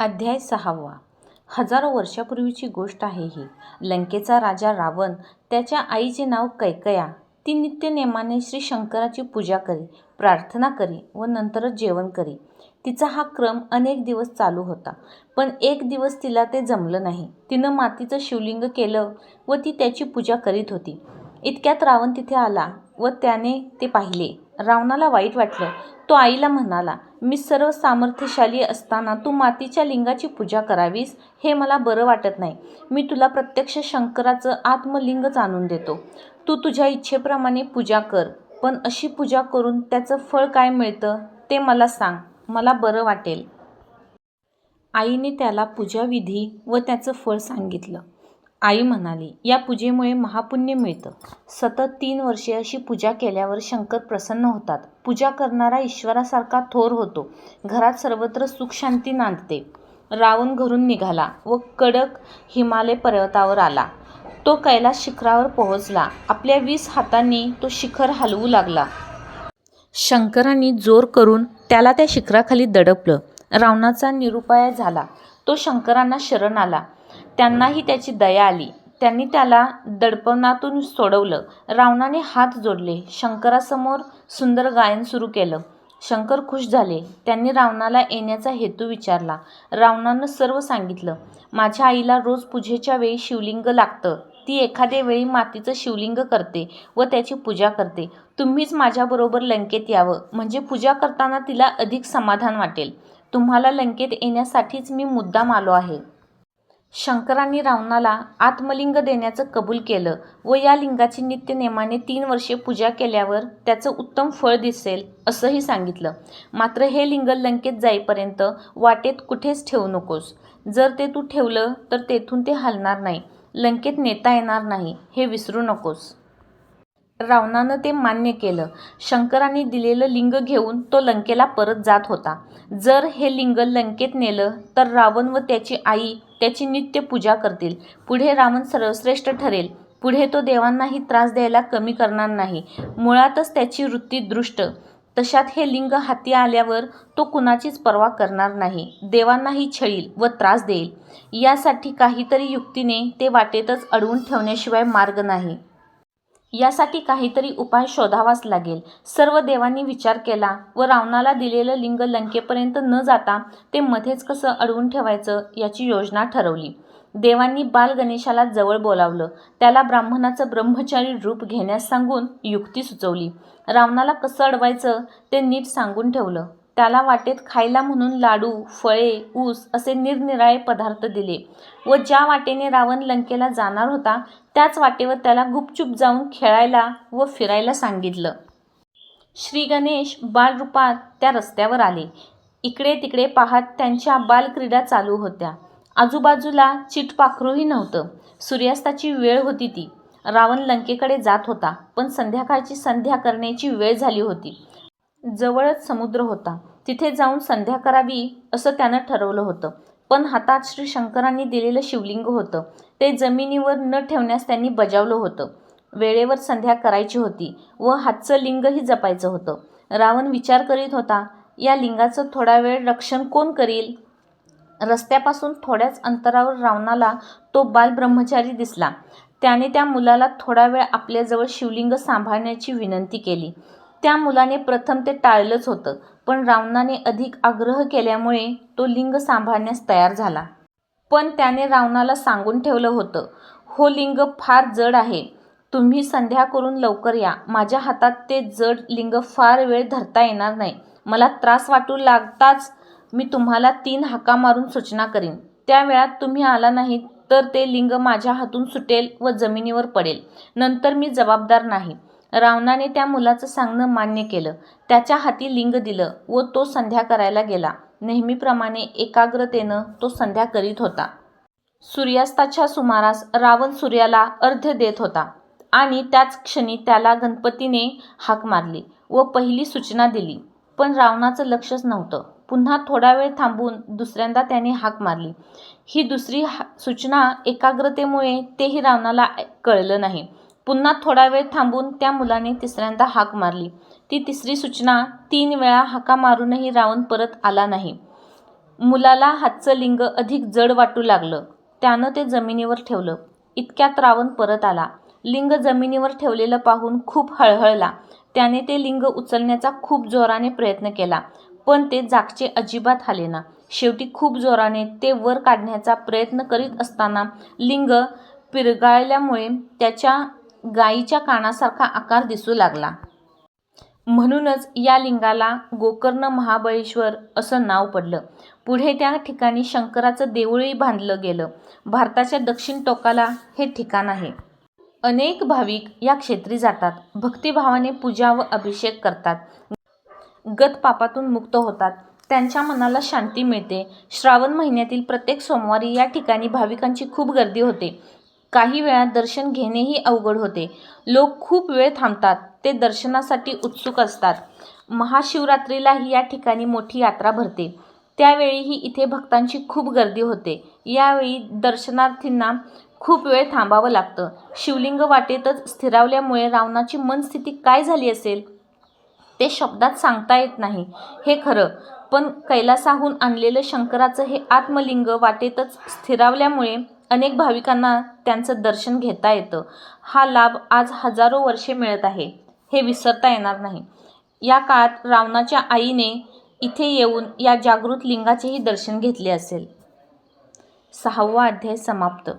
अध्याय सहावा. हजारो वर्षापूर्वीची गोष्ट आहे ही. लंकेचा राजा रावण त्याच्या आईचे नाव कैकया. ती नित्यनेमाने श्री शंकराची पूजा करी प्रार्थना करी व नंतरच जेवण करी. तिचा हा क्रम अनेक दिवस चालू होता पण एक दिवस तिला ते जमलं नाही. तिनं मातीचं शिवलिंग केलं व ती त्याची पूजा करीत होती. इतक्यात रावण तिथे आला व त्याने ते पाहिले. रावणाला वाईट वाटलं. तो आईला म्हणाला मी सर्व सामर्थ्यशाली असताना तू मातीच्या लिंगाची पूजा करावीस? हे मला बरं वाटत नाही. मी तुला प्रत्यक्ष शंकराचं आत्मलिंगच आणून देतो. तू तुझ्या इच्छेप्रमाणे पूजा कर पण अशी पूजा करून त्याचं फळ काय मिळतं ते मला सांग. मला बरं वाटेल. आईने त्याला पूजाविधी व त्याचं फळ सांगितलं. आई म्हणाली या पूजेमुळे महापुण्य मिळतं. सतत तीन वर्षे अशी पूजा केल्यावर शंकर प्रसन्न होतात. पूजा करणारा ईश्वरासारखा थोर होतो. घरात सर्वत्र सुखशांती नांदते. रावण घरून निघाला व कडक हिमालय पर्वतावर आला. तो कैलास शिखरावर पोहोचला. आपल्या वीस हातांनी तो शिखर हलवू लागला. शंकरांनी जोर करून त्याला त्या शिखराखाली दडपलं. रावणाचा निरुपाय झाला. तो शंकरांना शरण आला. त्यांनाही त्याची दया आली. त्यांनी त्याला दडपणातून सोडवलं. रावणाने हात जोडले. शंकरासमोर सुंदर गायन सुरू केलं. शंकर खुश झाले. त्यांनी रावणाला येण्याचा हेतू विचारला. रावणानं सर्व सांगितलं. माझ्या आईला रोज पूजेच्या वेळी शिवलिंग लागतं. ती एखाद्या वेळी मातीचं शिवलिंग करते व त्याची पूजा करते. तुम्हीच माझ्याबरोबर लंकेत यावं. म्हणजे पूजा करताना तिला अधिक समाधान वाटेल. तुम्हाला लंकेत येण्यासाठीच मी मुद्दाम आलो आहे. शंकरांनी रावणाला आत्मलिंग देण्याचं कबूल केलं व या लिंगाची नित्यनेमाने तीन वर्षे पूजा केल्यावर त्याचं उत्तम फळ दिसेल असंही सांगितलं. मात्र हे लिंग लंकेत जाईपर्यंत वाटेत कुठेच ठेवू नकोस. जर ते तू ठेवलं तर तेथून ते हलणार नाही. लंकेत नेता येणार नाही हे विसरू नकोस. रावणानं ते मान्य केलं. शंकरांनी दिलेलं लिंग घेऊन तो लंकेला परत जात होता. जर हे लिंग लंकेत नेलं तर रावण व त्याची आई त्याची नित्य पूजा करतील. पुढे रावण सर्वश्रेष्ठ ठरेल. पुढे तो देवांनाही त्रास द्यायला कमी करणार नाही. मुळातच त्याची वृत्ती दृष्ट. तशात हे लिंग हाती आल्यावर तो कुणाचीच पर्वा करणार नाही. देवांनाही छळील व त्रास देईल. यासाठी काहीतरी युक्तीने ते वाटेतच अडवून ठेवण्याशिवाय मार्ग नाही. यासाठी काहीतरी उपाय शोधावाच लागेल. सर्व देवांनी विचार केला व रावणाला दिलेलं लिंग लंकेपर्यंत न जाता ते मध्येच कसं अडवून ठेवायचं याची योजना ठरवली. देवांनी बाल गणेशाला जवळ बोलावलं. त्याला ब्राह्मणाचं ब्रह्मचारी रूप घेण्यास सांगून युक्ती सुचवली. रावणाला कसं अडवायचं ते नीट सांगून ठेवलं. त्याला वाटेत खायला म्हणून लाडू फळे ऊस असे निरनिराळे पदार्थ दिले व ज्या वाटेने रावण लंकेला जाणार होता त्याच वाटेवर त्याला गुपचूप जाऊन खेळायला व फिरायला सांगितलं. श्री गणेश बालरूपात त्या रस्त्यावर आले. इकडे तिकडे पाहत त्यांच्या बालक्रीडा चालू होत्या. आजूबाजूला चिटपाखरूही नव्हतं. सूर्यास्ताची वेळ होती ती. रावण लंकेकडे जात होता पण संध्याकाळची संध्या करण्याची वेळ झाली होती. जवळच समुद्र होता. तिथे जाऊन संध्या करावी असं त्यानं ठरवलं होतं. पण हातात श्री शंकरांनी दिलेलं शिवलिंग होतं. ते जमिनीवर न ठेवण्यास त्यांनी बजावलं होतं. वेळेवर संध्या करायची होती व हातचं लिंगही जपायचं होतं. रावण विचार करीत होता या लिंगाचं थोडा वेळ रक्षण कोण करील? रस्त्यापासून थोड्याच अंतरावर रावणाला तो बालब्रह्मचारी दिसला. त्याने त्या मुलाला थोडा वेळ आपल्याजवळ शिवलिंग सांभाळण्याची विनंती केली. त्या मुलाने प्रथम ते टाळलंच होतं पण रावणाने अधिक आग्रह केल्यामुळे तो लिंग सांभाळण्यास तयार झाला. पण त्याने रावणाला सांगून ठेवलं होतं हो लिंग फार जड आहे तुम्ही संध्या करून लवकर या. माझ्या हातात ते जड लिंग फार वेळ धरता येणार नाही. मला त्रास वाटू लागताच मी तुम्हाला तीन हाका मारून सूचना करीन. त्या वेळात तुम्ही आला नाही तर ते लिंग माझ्या हातून सुटेल व जमिनीवर पडेल. नंतर मी जबाबदार नाही. रावणाने त्या मुलाचं सांगणं मान्य केलं. त्याच्या हाती लिंग दिलं व तो संध्या करायला गेला. नेहमीप्रमाणे एकाग्रतेनं तो संध्या करीत होता. सूर्यास्ताच्या सुमारास रावण सूर्याला अर्ध देत होता आणि त्याच क्षणी त्याला गणपतीने हाक मारली व पहिली सूचना दिली. पण रावणाचं लक्षच नव्हतं. पुन्हा थोडा वेळ थांबून दुसऱ्यांदा त्याने हाक मारली. ही दुसरी हा सूचना एकाग्रतेमुळे तेही रावणाला कळलं नाही. पुन्हा थोडा वेळ थांबून त्या मुलाने तिसऱ्यांदा हाक मारली ती तिसरी सूचना तीन वेळा हाका मारूनही रावण परत आला नाही मुलाला हातचं लिंग अधिक जड वाटू लागलं. त्यानं ते जमिनीवर ठेवलं. इतक्यात रावण परत आला. लिंग जमिनीवर ठेवलेलं पाहून खूप हळहळला. त्याने ते लिंग उचलण्याचा खूप जोराने प्रयत्न केला, पण ते जागचे अजिबात हालेना. शेवटी खूप जोराने ते वर काढण्याचा प्रयत्न करीत असताना लिंग पिरगाळल्यामुळे त्याच्या गायीच्या कानासारखा आकार दिसू लागला. म्हणूनच या लिंगाला गोकर्ण महाबळेश्वर असं नाव पडलं. पुढे त्या ठिकाणी शंकराचं देऊळही बांधलं गेलं. भारताच्या दक्षिण टोकाला हे ठिकाण आहे. अनेक भाविक या क्षेत्री जातात. भक्तिभावाने पूजा व अभिषेक करतात. गतपापातून मुक्त होतात. त्यांच्या मनाला शांती मिळते. श्रावण महिन्यातील प्रत्येक सोमवारी या ठिकाणी भाविकांची खूप गर्दी होते. काही वेळा दर्शन घेणेही अवघड होते. लोक खूप वेळ थांबतात. ते दर्शनासाठी उत्सुक असतात. महाशिवरात्रीलाही या ठिकाणी मोठी यात्रा भरते. त्यावेळीही इथे भक्तांची खूप गर्दी होते. यावेळी दर्शनार्थींना खूप वेळ थांबावं लागतं. शिवलिंग वाटेतच स्थिरावल्यामुळे रावणाची मनस्थिती काय झाली असेल, ते शब्दात सांगता येत नाही हे खरं. पण कैलासाहून आणलेलं शंकराचं हे आत्मलिंग वाटेतच स्थिरावल्यामुळे अनेक भाविकांना त्यांचं दर्शन घेता येतं. हा लाभ आज हजारो वर्षे मिळत आहे, हे विसरता येणार नाही. या काळात रावणाच्या आईने इथे येऊन या जागृत लिंगाचेही दर्शन घेतले असेल. सहावा अध्याय समाप्त